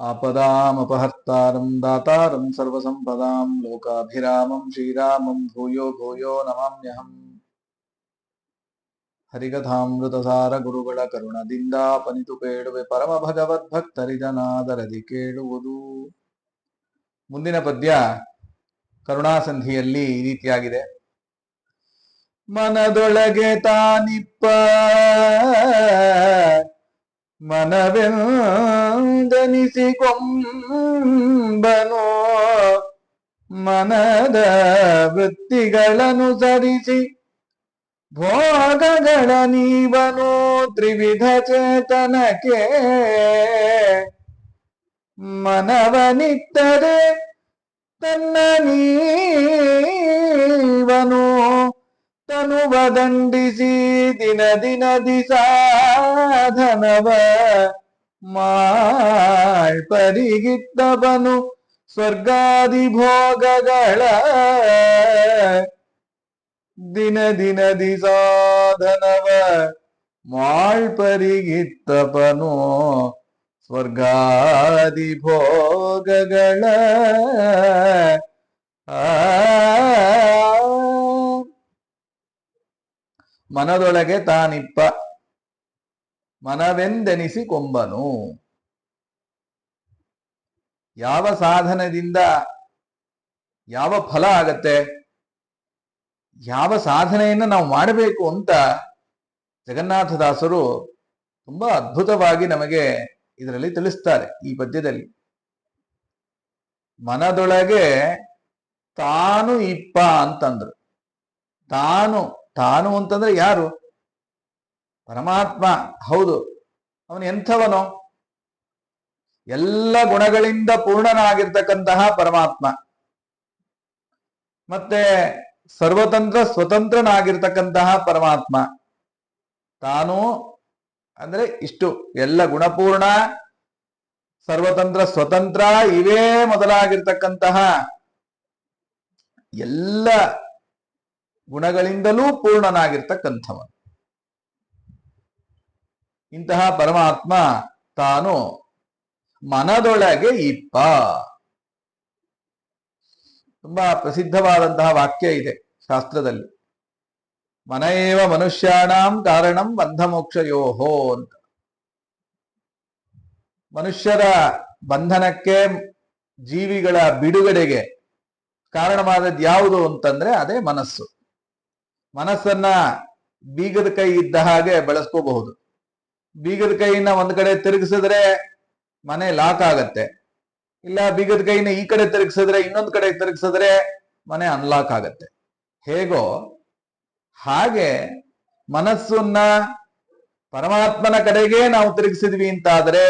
आपदामपहर्तारं दातारं सर्वसम्पदां लोकाभिरामं श्रीरामं भूयो भूयो ನಮಾಮ್ಯಹಂ ಹರಿಕಥಾಮೃತಸಾರ ಗುರುಗಳ ಕರುಣದಿಂದ ಪನಿತು ಕೇಳುವೆ ಪರಮ ಭಗವದ್ಭಕ್ತರಿದನಾದರದಿ ಕೇಳುವುದು ಮುಂದಿನ ಪದ್ಯ ಕರುಣಾಸಂಧಿಯಲ್ಲಿ ಈ ರೀತಿಯಾಗಿದೆ ಮನದೊಳಗೆ ತಾನಿಪ್ಪ ಮನವೆಂದನಿಸಿಕೊಂಬನು ಮನದ ವೃತ್ತಿಗಳನುಸರಿಸಿ ಭೋಗಗಳ ನೀವನು ತ್ರಿವಿಧ ಚೇತನಕ್ಕೆ ಮನವನಿತ್ತರೆ ತನ್ನ ನೀವನು ತನುವ ದಂಡಿಸಿ ದಿನ ದಿನದಿ ಸಾಧನವ ಮಾಳ್ಪರಿಗಿತ್ತವನು ಸ್ವರ್ಗಾದಿ ಭೋಗಗಳ ದಿನ ದಿನದಿ ಸಾಧನವ ಮಾಳ್ಪರಿಗಿತ್ತಪನು ಸ್ವರ್ಗಾದಿ ಭೋಗಗಳ ಆ ಮನದೊಳಗೆ ತಾನಿಪ್ಪ. ಮನವೆಂದೆನಿಸಿಕೊಂಬನು ಯಾವ ಸಾಧನದಿಂದ ಯಾವ ಫಲ ಆಗತ್ತೆ? ಯಾವ ಸಾಧನೆಯನ್ನು ನಾವು ಮಾಡಬೇಕು ಅಂತ ಜಗನ್ನಾಥದಾಸರು ತುಂಬಾ ಅದ್ಭುತವಾಗಿ ನಮಗೆ ಇದರಲ್ಲಿ ತಿಳಿಸ್ತಾರೆ ಈ ಪದ್ಯದಲ್ಲಿ. ಮನದೊಳಗೆ ತಾನು ಇಪ್ಪ ಅಂತಂದ್ರು. ತಾನು ತಾನು ಅಂತಂದ್ರೆ ಯಾರು? ಪರಮಾತ್ಮ. ಹೌದು. ಅವನು ಎಂಥವನು? ಎಲ್ಲ ಗುಣಗಳಿಂದ ಪೂರ್ಣನಾಗಿರ್ತಕ್ಕಂತಹ ಪರಮಾತ್ಮ. ಮತ್ತೆ ಸರ್ವತಂತ್ರ ಸ್ವತಂತ್ರನಾಗಿರ್ತಕ್ಕಂತಹ ಪರಮಾತ್ಮ. ತಾನು ಅಂದ್ರೆ ಇಷ್ಟು. ಎಲ್ಲ ಗುಣಪೂರ್ಣ, ಸರ್ವತಂತ್ರ ಸ್ವತಂತ್ರ, ಇವೇ ಮೊದಲಾಗಿರ್ತಕ್ಕಂತಹ ಎಲ್ಲ ಗುಣಗಳಿಂದಲೂ ಪೂರ್ಣನಾಗಿರ್ತಕ್ಕಂಥವ ಇಂತಹ ಪರಮಾತ್ಮ ತಾನು ಮನದೊಳಗೆ ಇಪ್ಪ. ತುಂಬಾ ಪ್ರಸಿದ್ಧವಾದಂತಹ ವಾಕ್ಯ ಇದೆ ಶಾಸ್ತ್ರದಲ್ಲಿ. ಮನ ಏವ ಮನುಷ್ಯಾಣಂ ಕಾರಣಂ ಬಂಧಮೋಕ್ಷಯೋಹೋ ಅಂತ. ಮನುಷ್ಯರ ಬಂಧನಕ್ಕೆ ಜೀವಿಗಳ ಬಿಡುಗಡೆಗೆ ಕಾರಣವಾದದ್ದು ಯಾವುದು ಅಂತಂದ್ರೆ ಅದೇ ಮನಸ್ಸು. ಮನಸ್ಸನ್ನ ಬೀಗದ ಕೈ ಇದ್ದ ಹಾಗೆ ಬಳಸ್ಕೋಬಹುದು. ಬೀಗದ ಕೈಯನ್ನ ಒಂದ್ ಕಡೆ ತಿರುಗಿಸಿದ್ರೆ ಮನೆ ಲಾಕ್ ಆಗತ್ತೆ. ಇಲ್ಲ ಬೀಗದ ಕೈನ ಈ ಕಡೆ ತಿರುಗಿಸಿದ್ರೆ ಇನ್ನೊಂದ್ ಕಡೆ ತಿರುಗಿಸಿದ್ರೆ ಮನೆ ಅನ್ಲಾಕ್ ಆಗತ್ತೆ. ಹೇಗೋ ಹಾಗೆ ಮನಸ್ಸನ್ನ ಪರಮಾತ್ಮನ ಕಡೆಗೆ ನಾವು ತಿರುಗಿಸಿದ್ವಿ ಅಂತಾದ್ರೆ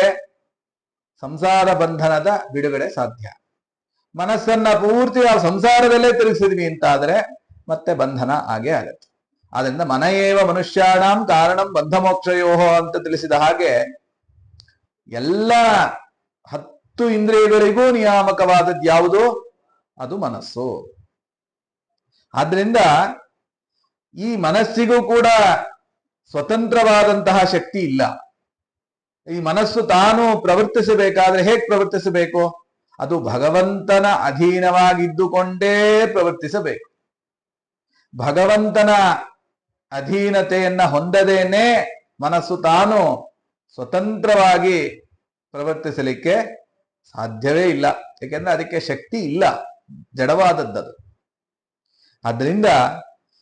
ಸಂಸಾರ ಬಂಧನದ ಬಿಡುಗಡೆ ಸಾಧ್ಯ. ಮನಸ್ಸನ್ನ ಪೂರ್ತಿ ನಾವು ಸಂಸಾರದಲ್ಲೇ ತಿರುಗಿಸಿದ್ವಿ ಅಂತಾದ್ರೆ ಮತ್ತೆ ಬಂಧನ ಆಗೇ ಆಗತ್ತೆ. ಆದ್ರಿಂದ ಮನೆಯೇವ ಮನುಷ್ಯಾಣಂ ಕಾರಣಂ ಬಂಧಮೋಕ್ಷಯೋಹೋ ಅಂತ ತಿಳಿಸಿದ ಹಾಗೆ ಎಲ್ಲ ಹತ್ತು ಇಂದ್ರಿಯಗಳಿಗೂ ನಿಯಾಮಕವಾದದ್ದು ಯಾವುದು? ಅದು ಮನಸ್ಸು. ಆದ್ರಿಂದ ಈ ಮನಸ್ಸಿಗೂ ಕೂಡ ಸ್ವತಂತ್ರವಾದಂತಹ ಶಕ್ತಿ ಇಲ್ಲ. ಈ ಮನಸ್ಸು ತಾನು ಪ್ರವರ್ತಿಸಬೇಕಾದ್ರೆ ಹೇಗೆ ಪ್ರವರ್ತಿಸಬೇಕು? ಅದು ಭಗವಂತನ ಅಧೀನವಾಗಿದ್ದುಕೊಂಡೇ ಪ್ರವರ್ತಿಸಬೇಕು. ಭಗವಂತನ ಅಧೀನತೆಯನ್ನ ಹೊಂದದೇನೆ ಮನಸ್ಸು ತಾನು ಸ್ವತಂತ್ರವಾಗಿ ಪ್ರವರ್ತಿಸಲಿಕ್ಕೆ ಸಾಧ್ಯವೇ ಇಲ್ಲ. ಏಕೆಂದ್ರೆ ಅದಕ್ಕೆ ಶಕ್ತಿ ಇಲ್ಲ. ಜಡವಾದದ್ದದು. ಆದ್ರಿಂದ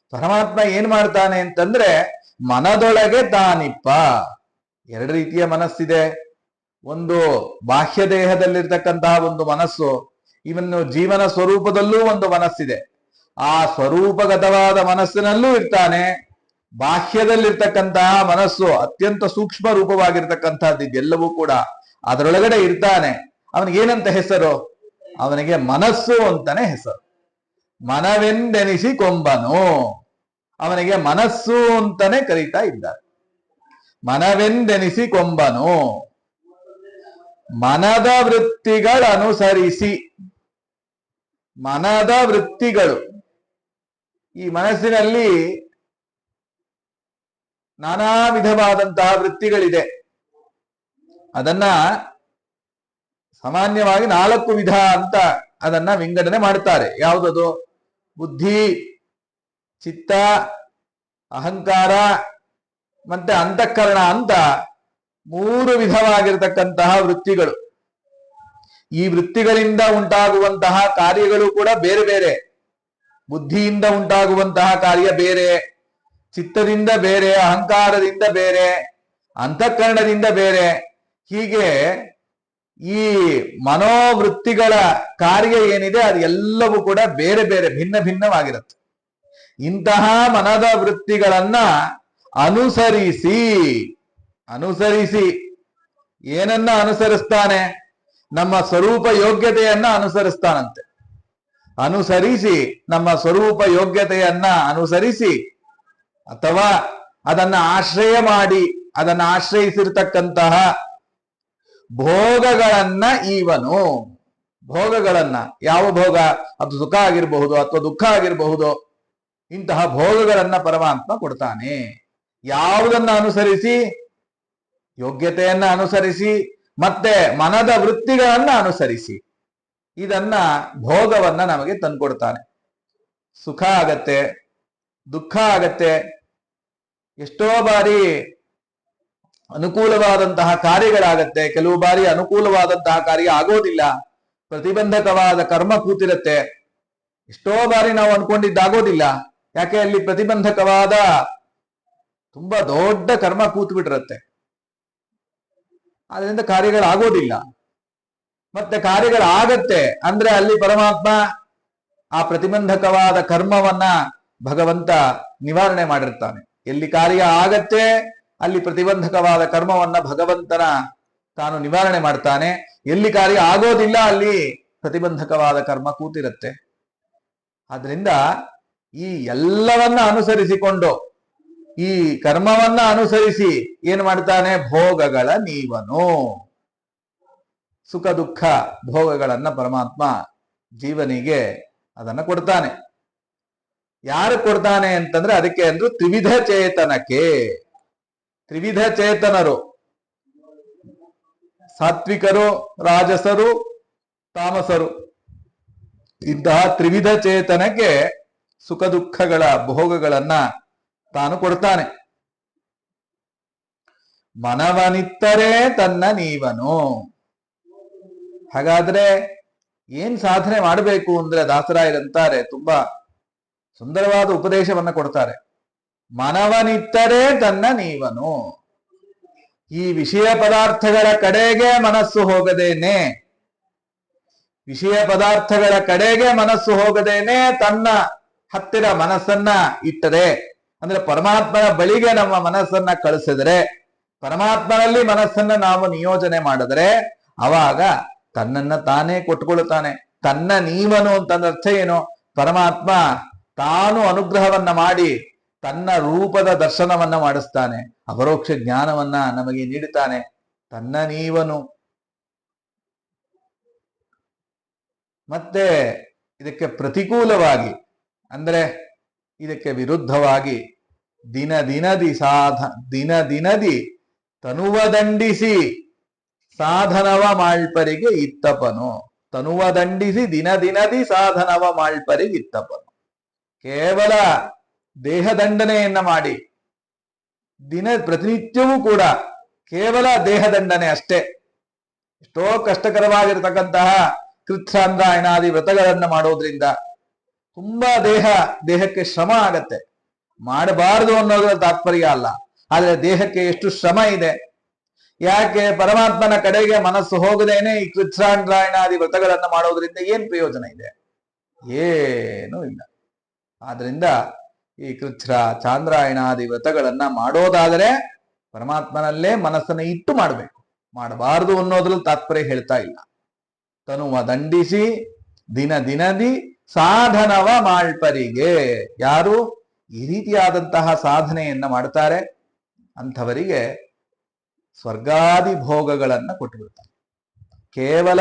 ಪರಮಾತ್ಮ ಏನ್ ಮಾಡ್ತಾನೆ ಅಂತಂದ್ರೆ ಮನದೊಳಗೆ ತಾನಿಪ್ಪ. ಎರಡು ರೀತಿಯ ಮನಸ್ಸಿದೆ. ಒಂದು ಬಾಹ್ಯ ದೇಹದಲ್ಲಿರ್ತಕ್ಕಂತಹ ಒಂದು ಮನಸ್ಸು, ಇವನ್ನು ಜೀವನ ಸ್ವರೂಪದಲ್ಲೂ ಒಂದು ಮನಸ್ಸಿದೆ. ಆ ಸ್ವರೂಪಗತವಾದ ಮನಸ್ಸಿನಲ್ಲೂ ಇರ್ತಾನೆ. ಬಾಹ್ಯದಲ್ಲಿರ್ತಕ್ಕಂತಹ ಮನಸ್ಸು ಅತ್ಯಂತ ಸೂಕ್ಷ್ಮ ರೂಪವಾಗಿರ್ತಕ್ಕಂಥದ್ದು ಇದೆಲ್ಲವೂ ಕೂಡ ಅದರೊಳಗಡೆ ಇರ್ತಾನೆ. ಅವನಿಗೇನಂತ ಹೆಸರು? ಅವನಿಗೆ ಮನಸ್ಸು ಅಂತಾನೆ ಹೆಸರು. ಮನವೆಂದೆನಿಸಿ ಕೊಂಬನು. ಅವನಿಗೆ ಮನಸ್ಸು ಅಂತಾನೆ ಕರೀತಾ ಇದ್ದಾರೆ. ಮನವೆಂದೆನಿಸಿ ಕೊಂಬನು. ಮನದ ವೃತ್ತಿಗಳನುಸರಿಸಿ. ಮನದ ವೃತ್ತಿಗಳು. ಈ ಮನಸ್ಸಿನಲ್ಲಿ ನಾನಾ ವಿಧವಾದಂತಹ ವೃತ್ತಿಗಳಿದೆ. ಅದನ್ನ ಸಾಮಾನ್ಯವಾಗಿ ನಾಲ್ಕು ವಿಧ ಅಂತ ಅದನ್ನ ವಿಂಗಡಣೆ ಮಾಡ್ತಾರೆ ಯಾವುದದು? ಬುದ್ಧಿ, ಚಿತ್ತ, ಅಹಂಕಾರ ಮತ್ತೆ ಅಂತಃಕರಣ ಅಂತ ಮೂರು ವಿಧವಾಗಿರತಕ್ಕಂತಹ ವೃತ್ತಿಗಳು. ಈ ವೃತ್ತಿಗಳಿಂದ ಉಂಟಾಗುವಂತಹ ಕಾರ್ಯಗಳು ಕೂಡ ಬೇರೆ ಬೇರೆ. ಬುದ್ಧಿಯಿಂದ ಉಂಟಾಗುವಂತಹ ಕಾರ್ಯ ಬೇರೆ, ಚಿತ್ತದಿಂದ ಬೇರೆ, ಅಹಂಕಾರದಿಂದ ಬೇರೆ, ಅಂತಃಕರಣದಿಂದ ಬೇರೆ. ಹೀಗೆ ಈ ಮನೋವೃತ್ತಿಗಳ ಕಾರ್ಯ ಏನಿದೆ, ಅದು ಎಲ್ಲವೂ ಕೂಡ ಬೇರೆ ಬೇರೆ, ಭಿನ್ನ ಭಿನ್ನವಾಗಿರುತ್ತೆ. ಇಂತಹ ಮನದ ವೃತ್ತಿಗಳನ್ನ ಅನುಸರಿಸಿ ಅನುಸರಿಸಿ. ಏನನ್ನ ಅನುಸರಿಸ್ತಾನೆ? ನಮ್ಮ ಸ್ವರೂಪ ಯೋಗ್ಯತೆಯನ್ನ ಅನುಸರಿಸ್ತಾನಂತೆ. ಅನುಸರಿಸಿ, ನಮ್ಮ ಸ್ವರೂಪ ಯೋಗ್ಯತೆಯನ್ನ ಅನುಸರಿಸಿ, ಅಥವಾ ಅದನ್ನ ಆಶ್ರಯ ಮಾಡಿ, ಅದನ್ನ ಆಶ್ರಯಿಸಿರ್ತಕ್ಕಂತಹ ಭೋಗಗಳನ್ನ ಇವನು ಭೋಗಗಳನ್ನ, ಯಾವ ಭೋಗ? ಅದು ಸುಖ ಆಗಿರಬಹುದು, ಅಥವಾ ದುಃಖ ಆಗಿರಬಹುದು, ಇಂತಹ ಭೋಗಗಳನ್ನ ಪರಮಾತ್ಮ ಕೊಡ್ತಾನೆ. ಯಾವುದನ್ನ ಅನುಸರಿಸಿ? ಯೋಗ್ಯತೆಯನ್ನ ಅನುಸರಿಸಿ, ಮತ್ತೆ ಮನದ ವೃತ್ತಿಗಳನ್ನ ಅನುಸರಿಸಿ. ಇದನ್ನ ಭೋಗವನ್ನ ನಮಗೆ ತಂದ್ಕೊಡ್ತಾನೆ. ಸುಖ ಆಗತ್ತೆ, ದುಃಖ ಆಗತ್ತೆ, ಎಷ್ಟೋ ಬಾರಿ ಅನುಕೂಲವಾದಂತಹ ಕಾರ್ಯಗಳಾಗತ್ತೆ, ಕೆಲವು ಬಾರಿ ಅನುಕೂಲವಾದಂತಹ ಕಾರ್ಯ ಆಗೋದಿಲ್ಲ, ಪ್ರತಿಬಂಧಕವಾದ ಕರ್ಮ ಕೂತಿರತ್ತೆ, ಎಷ್ಟೋ ಬಾರಿ ನಾವು ಅನ್ಕೊಂಡಿದ್ದಾಗೋದಿಲ್ಲ, ಯಾಕೆ ಅಲ್ಲಿ ಪ್ರತಿಬಂಧಕವಾದ ತುಂಬಾ ದೊಡ್ಡ ಕರ್ಮ ಕೂತು ಬಿಟ್ಟಿರತ್ತೆ ಅದರಿಂದ ಕಾರ್ಯಗಳಾಗೋದಿಲ್ಲ. ಮತ್ತೆ ಕಾರ್ಯಗಳಾಗತ್ತೆ ಅಂದ್ರೆ ಅಲ್ಲಿ ಪರಮಾತ್ಮ ಆ ಪ್ರತಿಬಂಧಕವಾದ ಕರ್ಮವನ್ನ ಭಗವಂತ ನಿವಾರಣೆ ಮಾಡಿರ್ತಾನೆ. ಎಲ್ಲಿ ಕಾರ್ಯ ಆಗತ್ತೆ, ಅಲ್ಲಿ ಪ್ರತಿಬಂಧಕವಾದ ಕರ್ಮವನ್ನ ಭಗವಂತನ ತಾನು ನಿವಾರಣೆ ಮಾಡ್ತಾನೆ. ಎಲ್ಲಿ ಕಾರ್ಯ ಆಗೋದಿಲ್ಲ, ಅಲ್ಲಿ ಪ್ರತಿಬಂಧಕವಾದ ಕರ್ಮ ಕೂತಿರುತ್ತೆ. ಆದ್ರಿಂದ ಈ ಎಲ್ಲವನ್ನ ಅನುಸರಿಸಿಕೊಂಡು, ಈ ಕರ್ಮವನ್ನ ಅನುಸರಿಸಿ ಏನ್ ಮಾಡ್ತಾನೆ? ಭೋಗಗಳ ನೀವನು. ಸುಖ, ದುಃಖ, ಭೋಗಗಳನ್ನ ಪರಮಾತ್ಮ ಜೀವನಿಗೆ ಅದನ್ನ ಕೊಡ್ತಾನೆ. ಯಾರು ಕೊಡ್ತಾನೆ ಅಂತಂದ್ರೆ ಅದಕ್ಕೆ ಅಂದ್ರು ತ್ರಿವಿಧ ಚೇತನಕ್ಕೆ. ತ್ರಿವಿಧ ಚೇತನರು. ಸಾತ್ವಿಕರು, ರಾಜಸರು, ತಾಮಸರು. ಇಂತಹ ತ್ರಿವಿಧ ಚೇತನಕ್ಕೆ ಸುಖ, ದುಃಖಗಳ, ಭೋಗಗಳನ್ನ ತಾನು ಕೊಡ್ತಾನೆ. ಮನವನಿತ್ತರೇ ತನ್ನ ನೀವನು. ಹಾಗಾದ್ರೆ ಏನ್ ಸಾಧನೆ ಮಾಡಬೇಕು ಅಂದ್ರೆ ದಾಸರಾಯರಂತಾರೆ ತುಂಬಾ ಸುಂದರವಾದ ಉಪದೇಶವನ್ನ ಕೊಡ್ತಾರೆ. ಮನವನಿತ್ತರೆ ತನ್ನ ನೀವನು. ಈ ವಿಷಯ ಪದಾರ್ಥಗಳ ಕಡೆಗೆ ಮನಸ್ಸು ಹೋಗದೇನೆ. ವಿಷಯ ಪದಾರ್ಥಗಳ ಕಡೆಗೆ ಮನಸ್ಸು ಹೋಗದೇನೆ ತನ್ನ ಹತ್ತಿರ ಮನಸ್ಸನ್ನ ಇಟ್ಟರೆ. ಅಂದ್ರೆ ಪರಮಾತ್ಮನ ಬಳಿಗೆ ನಮ್ಮ ಮನಸ್ಸನ್ನ ಕಳಿಸಿದರೆ, ಪರಮಾತ್ಮನಲ್ಲಿ ಮನಸ್ಸನ್ನ ನಾವು ನಿಯೋಜನೆ ಮಾಡಿದ್ರೆ, ಅವಾಗ ತನ್ನನ್ನ ತಾನೇ ಕೊಟ್ಕೊಳ್ಳುತ್ತಾನೆ. ತನ್ನ ನೀವನು ಅಂತಂದ ಅರ್ಥ ಏನು? ಪರಮಾತ್ಮ ತಾನು ಅನುಗ್ರಹವನ್ನ ಮಾಡಿ ತನ್ನ ರೂಪದ ದರ್ಶನವನ್ನ ಮಾಡಿಸ್ತಾನೆ. ಅಪರೋಕ್ಷ ಜ್ಞಾನವನ್ನ ನಮಗೆ ನೀಡುತ್ತಾನೆ. ತನ್ನ ನೀವನು. ಮತ್ತೆ ಇದಕ್ಕೆ ಪ್ರತಿಕೂಲವಾಗಿ ಅಂದ್ರೆ ಇದಕ್ಕೆ ವಿರುದ್ಧವಾಗಿ ದಿನ ದಿನದಿ ಸಾಧ ದಿನ ದಿನದಿ ತನುವ ದಂಡಿಸಿ ಸಾಧನವ ಮಾಳ್ಪರಿಗೆ ಇತ್ತಪನು. ತನುವ ದಂಡಿಸಿ ದಿನ ದಿನದಿ ಸಾಧನವ ಮಾಳ್ಪರಿಗೆ ಇತ್ತಪನು. ಕೇವಲ ದೇಹದಂಡನೆಯನ್ನ ಮಾಡಿ. ದಿನ ಪ್ರತಿನಿತ್ಯವೂ ಕೂಡ ಕೇವಲ ದೇಹದಂಡನೆ ಅಷ್ಟೇ. ಎಷ್ಟೋ ಕಷ್ಟಕರವಾಗಿರತಕ್ಕಂತಹ ಕೃತ್ಸಾಂದ್ರಾಯಣಾದಿ ವ್ರತಗಳನ್ನ ಮಾಡೋದ್ರಿಂದ ತುಂಬಾ ದೇಹ, ದೇಹಕ್ಕೆ ಶ್ರಮ ಆಗತ್ತೆ. ಮಾಡಬಾರದು ಅನ್ನೋದ್ರ ತಾತ್ಪರ್ಯ ಅಲ್ಲ. ಆದ್ರೆ ದೇಹಕ್ಕೆ ಎಷ್ಟು ಶ್ರಮ ಇದೆ. ಯಾಕೆ ಪರಮಾತ್ಮನ ಕಡೆಗೆ ಮನಸ್ಸು ಹೋಗದೇನೆ ಈ ಕೃತ್ಸಾಂದ್ರಾಯಣಾದಿ ವ್ರತಗಳನ್ನ ಮಾಡೋದ್ರಿಂದ ಏನ್ ಪ್ರಯೋಜನ ಇದೆ? ಏನೂ ಇಲ್ಲ. ಆದ್ರಿಂದ ಈ ಕೃಚ್ಛ್ರ ಚಾಂದ್ರಾಯಣಾದಿ ವ್ರತಗಳನ್ನ ಮಾಡೋದಾದರೆ ಪರಮಾತ್ಮನಲ್ಲೇ ಮನಸ್ಸನ್ನ ಇಟ್ಟು ಮಾಡಬೇಕು. ಮಾಡಬಾರದು ಅನ್ನೋದ್ರಲ್ಲಿ ತಾತ್ಪರ್ಯ ಹೇಳ್ತಾ ಇಲ್ಲ. ತನುವ ದಂಡಿಸಿ ದಿನ ದಿನದಿ ಸಾಧನವ ಮಾಳ್ಪರಿಗೆ. ಯಾರು? ಈ ರೀತಿಯಾದಂತಹ ಸಾಧನೆಯನ್ನ ಮಾಡ್ತಾರೆ. ಅಂಥವರಿಗೆ ಸ್ವರ್ಗಾದಿ ಭೋಗಗಳನ್ನ ಕೊಟ್ಟುಬಿಡ್ತಾನೆ ಕೇವಲ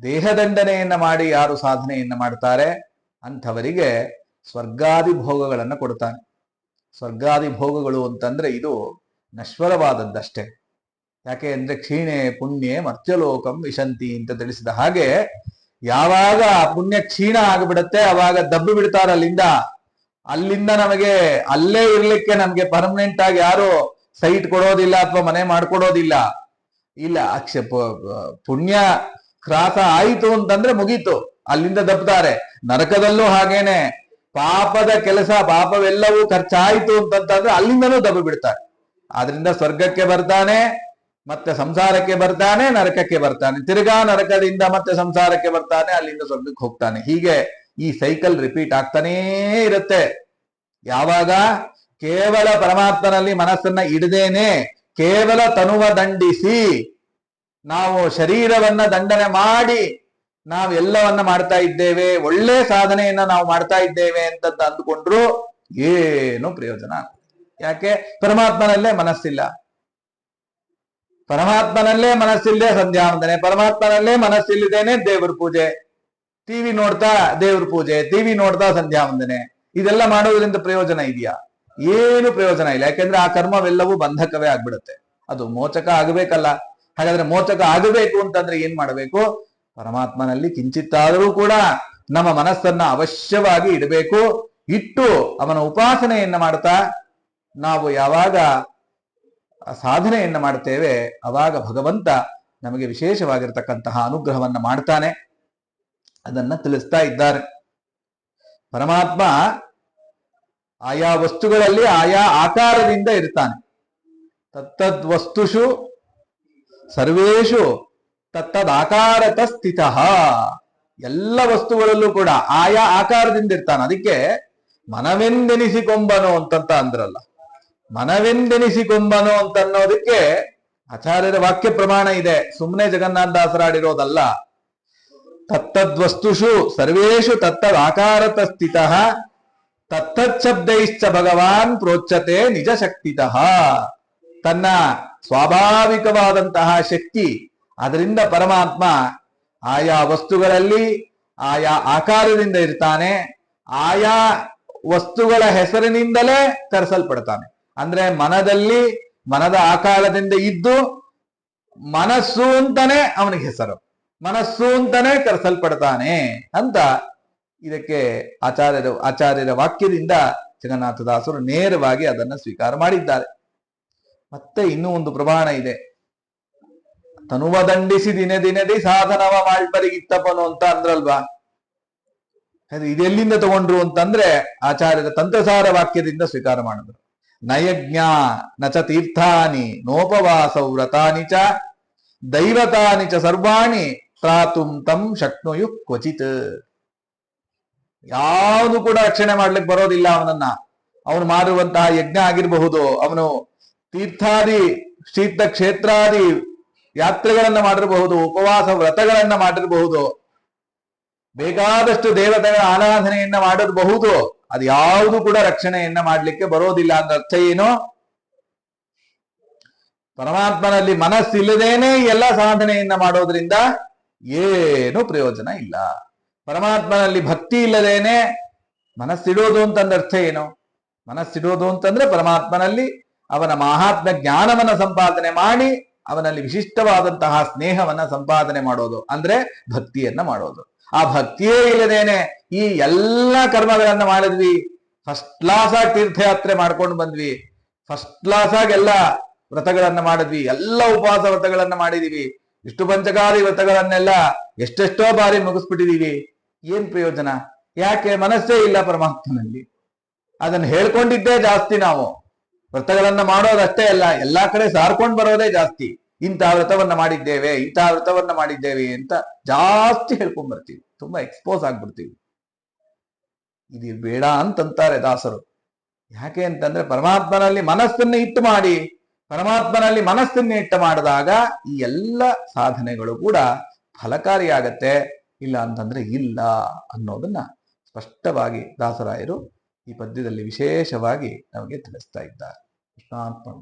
ದೇಹದಂಡನೆಯನ್ನ ಮಾಡಿ ಯಾರು ಸಾಧನೆಯನ್ನ ಮಾಡ್ತಾರೆ, ಅಂಥವರಿಗೆ ಸ್ವರ್ಗಾದಿ ಭೋಗಗಳನ್ನ ಕೊಡ್ತಾನೆ. ಸ್ವರ್ಗಾದಿ ಭೋಗಗಳು ಅಂತಂದ್ರೆ ಇದು ನಶ್ವರವಾದದ್ದಷ್ಟೇ. ಯಾಕೆ ಅಂದ್ರೆ ಕ್ಷೀಣೆ ಪುಣ್ಯೆ ಮರ್ತ್ಯಲೋಕಂ ವಿಶಂತಿ ಅಂತ ತಿಳಿಸಿದ ಹಾಗೆ ಯಾವಾಗ ಪುಣ್ಯ ಕ್ಷೀಣ ಆಗಿಬಿಡುತ್ತೆ, ಅವಾಗ ದಬ್ಬು ಬಿಡ್ತಾರ ಅಲ್ಲಿಂದ. ಅಲ್ಲಿಂದ ನಮಗೆ ಅಲ್ಲೇ ಇರ್ಲಿಕ್ಕೆ ನಮ್ಗೆ ಪರ್ಮನೆಂಟ್ ಆಗಿ ಯಾರು ಸೈಟ್ ಕೊಡೋದಿಲ್ಲ ಅಥವಾ ಮನೆ ಮಾಡ್ಕೊಡೋದಿಲ್ಲ. ಇಲ್ಲ ಅಕ್ಷ ಪುಣ್ಯ ಕ್ರಾಸ ಆಯಿತು ಅಂತಂದ್ರೆ ಮುಗೀತು. ಅಲ್ಲಿಂದ ದಬ್ತಾರೆ ನರಕದಲ್ಲೂ ಹಾಗೇನೆ. ಪಾಪದ ಕೆಲಸ, ಪಾಪವೆಲ್ಲವೂ ಖರ್ಚಾಯಿತು ಅಂತಂತಂದ್ರೆ ಅಲ್ಲಿಂದನೂ ದಬ್ಬಿ ಬಿಡ್ತಾರೆ. ಆದ್ರಿಂದ ಸ್ವರ್ಗಕ್ಕೆ ಬರ್ತಾನೆ, ಮತ್ತೆ ಸಂಸಾರಕ್ಕೆ ಬರ್ತಾನೆ, ನರಕಕ್ಕೆ ಬರ್ತಾನೆ. ತಿರ್ಗಾ ನರಕದಿಂದ ಮತ್ತೆ ಸಂಸಾರಕ್ಕೆ ಬರ್ತಾನೆ, ಅಲ್ಲಿಂದ ಸ್ವರ್ಗಕ್ಕೆ ಹೋಗ್ತಾನೆ. ಹೀಗೆ ಈ ಸೈಕಲ್ ರಿಪೀಟ್ ಆಗ್ತಾನೇ ಇರುತ್ತೆ. ಯಾವಾಗ? ಕೇವಲ ಪರಮಾತ್ಮನಲ್ಲಿ ಮನಸ್ಸನ್ನ ಇಡದೇನೆ, ಕೇವಲ ತನುವ ದಂಡಿಸಿ, ನಾವು ಶರೀರವನ್ನ ದಂಡನೆ ಮಾಡಿ ನಾವೆಲ್ಲವನ್ನ ಮಾಡ್ತಾ ಇದ್ದೇವೆ, ಒಳ್ಳೆ ಸಾಧನೆಯನ್ನ ನಾವು ಮಾಡ್ತಾ ಇದ್ದೇವೆ ಅಂತ ಅಂದುಕೊಂಡ್ರು ಏನು ಪ್ರಯೋಜನ ಯಾಕೆ? ಪರಮಾತ್ಮನಲ್ಲೇ ಮನಸ್ಸಿಲ್ಲ. ಪರಮಾತ್ಮನಲ್ಲೇ ಮನಸ್ಸಿಲ್ಲದೆ ಸಂಧ್ಯಾವಂದನೆ, ಪರಮಾತ್ಮನಲ್ಲೇ ಮನಸ್ಸಿಲ್ಲದೇನೆ ದೇವ್ರ ಪೂಜೆ. ಟಿವಿ ನೋಡ್ತಾ ದೇವ್ರ ಪೂಜೆ ಟಿವಿ ನೋಡ್ತಾ ಸಂಧ್ಯಾವಂದನೆ. ಇದೆಲ್ಲ ಮಾಡೋದ್ರಿಂದ ಪ್ರಯೋಜನ ಇದೆಯಾ? ಏನು ಪ್ರಯೋಜನ ಇಲ್ಲ. ಯಾಕೆಂದ್ರೆ ಆ ಕರ್ಮವೆಲ್ಲವೂ ಬಂಧಕವೇ ಆಗ್ಬಿಡುತ್ತೆ. ಅದು ಮೋಚಕ ಆಗಬೇಕಲ್ಲ. ಹಾಗಾದ್ರೆ ಮೋಚಕ ಆಗಬೇಕು ಅಂತಂದ್ರೆ ಏನ್ ಮಾಡಬೇಕು? ಪರಮಾತ್ಮನಲ್ಲಿ ಕಿಂಚಿತ್ತಾದರೂ ಕೂಡ ನಮ್ಮ ಮನಸ್ಸನ್ನ ಅವಶ್ಯವಾಗಿ ಇಡಬೇಕು. ಇಟ್ಟು ಅವನ ಉಪಾಸನೆಯನ್ನ ಮಾಡ್ತಾ ನಾವು ಯಾವಾಗ ಸಾಧನೆಯನ್ನ ಮಾಡ್ತೇವೆ, ಅವಾಗ ಭಗವಂತ ನಮಗೆ ವಿಶೇಷವಾಗಿರ್ತಕ್ಕಂತಹ ಅನುಗ್ರಹವನ್ನ ಮಾಡ್ತಾನೆ. ಅದನ್ನ ತಿಳಿಸ್ತಾ ಇದ್ದಾರೆ. ಪರಮಾತ್ಮ ಆಯಾ ವಸ್ತುಗಳಲ್ಲಿ ಆಯಾ ಆಕಾರದಿಂದ ಇರ್ತಾನೆ. ತತ್ತದ್ ವಸ್ತುಷು ಸರ್ವೇಶು ತತ್ತದ್ ಆಕಾರತ ಸ್ಥಿತ. ಎಲ್ಲ ವಸ್ತುಗಳಲ್ಲೂ ಕೂಡ ಆಯಾ ಆಕಾರದಿಂದ ಇರ್ತಾನೆ. ಅದಕ್ಕೆ ಮನವೆಂದೆನಿಸಿಕೊಂಬನು ಅಂತಂತ ಅಂದ್ರಲ್ಲ. ಮನವೆಂದೆನಿಸಿಕೊಂಬನು ಅಂತ ಅನ್ನೋದಕ್ಕೆ ಆಚಾರ್ಯರ ವಾಕ್ಯ ಪ್ರಮಾಣ ಇದೆ. ಸುಮ್ಮನೆ ಜಗನ್ನಾಥ ದಾಸರಾಡಿರೋದಲ್ಲ ತತ್ತದ್ವಸ್ತುಷು ಸರ್ವೇಷು ತತ್ತದ್ ಆಕಾರತ ಸ್ಥಿತ. ತತ್ತಚ್ಛಬ್ದೈಶ್ಚ ಭಗವಾನ್ ಪ್ರೋಚ್ಯತೆ ನಿಜ ಶಕ್ತಿತಃ ತನ್ನ ಸ್ವಾಭಾವಿಕವಾದಂತಹ ಶಕ್ತಿ, ಅದರಿಂದ ಪರಮಾತ್ಮ ಆಯಾ ವಸ್ತುಗಳಲ್ಲಿ, ಆಯಾ ಆಕಾರದಿಂದ ಇರ್ತಾನೆ, ಆಯಾ ವಸ್ತುಗಳ ಹೆಸರಿನಿಂದಲೇ ಕರೆಸಲ್ಪಡ್ತಾನೆ ಅಂದ್ರೆ ಮನದಲ್ಲಿ, ಮನದ ಆಕಾರದಿಂದ ಇದ್ದು, ಮನಸ್ಸು ಅಂತಾನೆ ಅವನಿಗೆ ಹೆಸರು. ಮನಸ್ಸು ಅಂತಾನೆ ಕರೆಸಲ್ಪಡ್ತಾನೆ ಅಂತ ಇದಕ್ಕೆ ಆಚಾರ್ಯರ ಆಚಾರ್ಯರ ವಾಕ್ಯದಿಂದ ಜಗನ್ನಾಥದಾಸರು ನೇರವಾಗಿ ಅದನ್ನ ಸ್ವೀಕಾರ ಮಾಡಿದ್ದಾರೆ. ಮತ್ತೆ ಇನ್ನೂ ಒಂದು ಪ್ರಮಾಣ ಇದೆ. ತನುವ ದಂಡಿಸಿ ದಿನ ದಿನದಿ ಸಾಧನವ ಮಾಡ್ಬರಿಗಿತ್ತಪ್ಪನು ಅಂತ ಅಂದ್ರಲ್ವಾ? ಅದು ಇದೆಲ್ಲಿಂದ ತಗೊಂಡ್ರು ಅಂತಂದ್ರೆ ಆಚಾರ್ಯರ ತಂತ್ರಸಾರ ವಾಕ್ಯದಿಂದ ಸ್ವೀಕಾರ ಮಾಡಿದ್ರು. ನಯಜ್ಞ ನಚ ತೀರ್ಥಾನಿ ನೋಪವಾಸೌ ವ್ರತಾನಿ ಚ ದೈವತಾನಿ ಚ ಸರ್ವಾಣಿ ತ್ರಾತುಂ ತಂ ಶಕ್ನುಯು ಕ್ವಚಿತ್. ಯಾವುದು ಕೂಡ ರಕ್ಷಣೆ ಮಾಡ್ಲಿಕ್ಕೆ ಬರೋದಿಲ್ಲ ಅವನನ್ನ. ಅವನು ಮಾಡಿರುವಂತಹ ಯಜ್ಞ ಆಗಿರಬಹುದು, ಅವನು ತೀರ್ಥಾದಿ, ತೀರ್ಥ ಕ್ಷೇತ್ರಾದಿ ಯಾತ್ರೆಗಳನ್ನ ಮಾಡಿರಬಹುದು, ಉಪವಾಸ ವ್ರತಗಳನ್ನ ಮಾಡಿರಬಹುದು. ಬೇಕಾದಷ್ಟು ದೇವತೆಗಳ ಆರಾಧನೆಯನ್ನ ಮಾಡಿರಬಹುದು. ಅದು ಯಾವುದು ಕೂಡ ರಕ್ಷಣೆಯನ್ನ ಮಾಡ್ಲಿಕ್ಕೆ ಬರೋದಿಲ್ಲ ಅಂತ ಅರ್ಥ ಏನು? ಪರಮಾತ್ಮನಲ್ಲಿ ಮನಸ್ಸಿಲ್ಲದೇನೆ ಎಲ್ಲ ಸಾಧನೆಯನ್ನ ಮಾಡೋದ್ರಿಂದ ಏನು ಪ್ರಯೋಜನ ಇಲ್ಲ. ಪರಮಾತ್ಮನಲ್ಲಿ ಭಕ್ತಿ ಇಲ್ಲದೇನೆ ಮನಸ್ಸಿಡೋದು ಅಂತಂದ ಅರ್ಥ ಏನು? ಮನಸ್ಸಿಡೋದು ಅಂತಂದ್ರೆ ಪರಮಾತ್ಮನಲ್ಲಿ ಅವನ ಮಹಾತ್ಮ ಜ್ಞಾನವನ್ನ ಸಂಪಾದನೆ ಮಾಡಿ ಅವನಲ್ಲಿ ವಿಶಿಷ್ಟವಾದಂತಹ ಸ್ನೇಹವನ್ನ ಸಂಪಾದನೆ ಮಾಡೋದು, ಅಂದ್ರೆ ಭಕ್ತಿಯನ್ನ ಮಾಡೋದು. ಆ ಭಕ್ತಿಯೇ ಇಲ್ಲದೇನೆ ಈ ಎಲ್ಲ ಕರ್ಮಗಳನ್ನ ಮಾಡಿದ್ವಿ. ಫಸ್ಟ್ ಕ್ಲಾಸ್ ಆಗಿ ತೀರ್ಥಯಾತ್ರೆ ಮಾಡ್ಕೊಂಡು ಬಂದ್ವಿ. ಫಸ್ಟ್ ಕ್ಲಾಸ್ ಆಗಿ ಎಲ್ಲ ವ್ರತಗಳನ್ನ ಮಾಡಿದ್ವಿ. ಎಲ್ಲ ಉಪವಾಸ ವ್ರತಗಳನ್ನ ಮಾಡಿದೀವಿ. ಇಷ್ಟು ಪಂಚಕಾರಿ ವ್ರತಗಳನ್ನೆಲ್ಲ ಎಷ್ಟೆಷ್ಟೋ ಬಾರಿ ಮುಗಿಸ್ಬಿಟ್ಟಿದೀವಿ. ಏನ್ ಪ್ರಯೋಜನ? ಯಾಕೆ? ಮನಸ್ಸೇ ಇಲ್ಲ ಪರಮಾತ್ಮನಲ್ಲಿ. ಅದನ್ನ ಹೇಳ್ಕೊಂಡಿದ್ದೇ ಜಾಸ್ತಿ ನಾವು. ವ್ರತಗಳನ್ನ ಮಾಡೋದಷ್ಟೇ ಅಲ್ಲ, ಎಲ್ಲಾ ಕಡೆ ಸಾರ್ಕೊಂಡ್ ಬರೋದೇ ಜಾಸ್ತಿ. ಇಂಥ ವ್ರತವನ್ನ ಮಾಡಿದ್ದೇವೆ, ಇಂಥ ವ್ರತವನ್ನ ಮಾಡಿದ್ದೇವೆ ಅಂತ ಜಾಸ್ತಿ ಹೇಳ್ಕೊಂಡ್ ಬರ್ತೀವಿ. ತುಂಬಾ ಎಕ್ಸ್ಪೋಸ್ ಆಗ್ಬಿಡ್ತೀವಿ. ಇದು ಬೇಡ ಅಂತಂತಾರೆ ದಾಸರು. ಯಾಕೆ ಅಂತಂದ್ರೆ ಪರಮಾತ್ಮನಲ್ಲಿ ಮನಸ್ಸನ್ನ ಇಟ್ಟು ಮಾಡಿ, ಪರಮಾತ್ಮನಲ್ಲಿ ಮನಸ್ಸನ್ನ ಇಟ್ಟು ಮಾಡಿದಾಗ ಈ ಎಲ್ಲ ಸಾಧನೆಗಳು ಕೂಡ ಫಲಕಾರಿಯಾಗತ್ತೆ. ಇಲ್ಲ ಅಂತಂದ್ರೆ ಇಲ್ಲ ಅನ್ನೋದನ್ನ ಸ್ಪಷ್ಟವಾಗಿ ದಾಸರಾಯರು ಈ ಪದ್ಯದಲ್ಲಿ ವಿಶೇಷವಾಗಿ ನಮಗೆ ತಿಳಿಸ್ತಾ ಇದ್ದಾರೆ. ಕೃಷ್ಣಾರ್ಪಣ